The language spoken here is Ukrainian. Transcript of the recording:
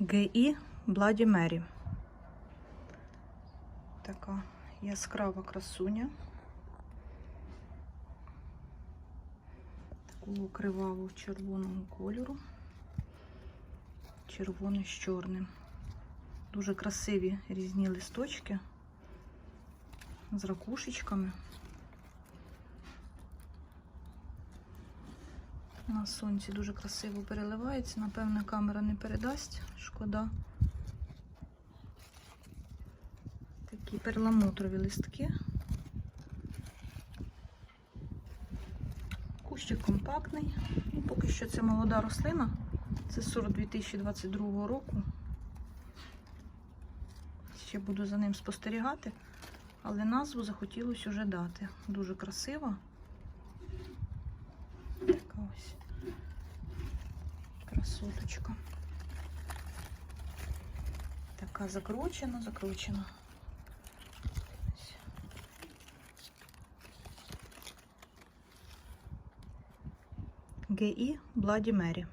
ГІ Бладі Мері. Така яскрава красуня. Такого кривавого червоного кольору. Червоний з чорним. Дуже красиві різні листочки з ракушечками. На сонці дуже красиво переливається. Напевно, камера не передасть. Шкода. Такі перламутрові листки. Кущик компактний. Ну, поки що це молода рослина. Це сорт 2022 року. Ще буду за ним спостерігати, але назву захотілося вже дати. Дуже красива. красоточка. Така закручена, закручена. Ось. ГІ Бладі Мері.